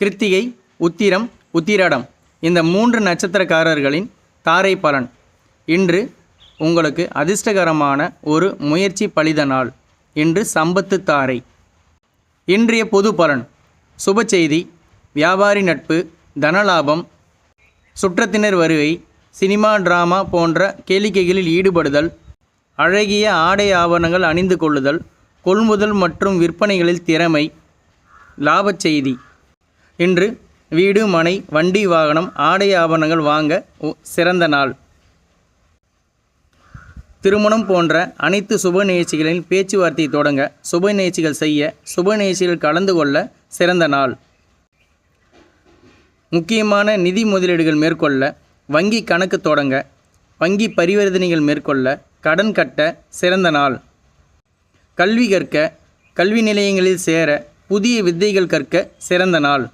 கிருத்திகை உத்திரம் உத்திராடம் இந்த மூன்று நட்சத்திரக்காரர்களின் தாரை பலன். இன்று உங்களுக்கு அதிர்ஷ்டகரமான ஒரு முயற்சி பலித நாள். இன்று சம்பத்து தாரை. இன்றைய பொது பலன். சுப செய்தி வியாபாரி நட்பு தனலாபம் சுற்றத்தினர் வருகை சினிமா டிராமா போன்ற கேளிக்கைகளில் ஈடுபடுதல் அழகிய ஆடை ஆவணங்கள் அணிந்து கொள்ளுதல் கொள்முதல் மற்றும் விற்பனைகளில் திறமை லாபச் செய்தி. இன்று வீடு மனை வண்டி வாகனம் ஆடை ஆபரணங்கள் வாங்க உ- சிறந்த நாள். திருமணம் போன்ற அனைத்து சுப நிகழ்ச்சிகளில் பேச்சுவார்த்தை தொடங்க சுப நிகழ்ச்சிகள் செய்ய சுப நிகழ்ச்சிகள் கலந்து கொள்ள சிறந்த நாள். முக்கியமான நிதி முதலீடுகள் மேற்கொள்ள வங்கி கணக்கு தொடங்க வங்கி பரிவர்த்தனைகள் மேற்கொள்ள கடன் கட்ட சிறந்த நாள். கல்வி கற்க கல்வி நிலையங்களில் சேர புதிய வித்தைகள் கற்க சிறந்த நாள்.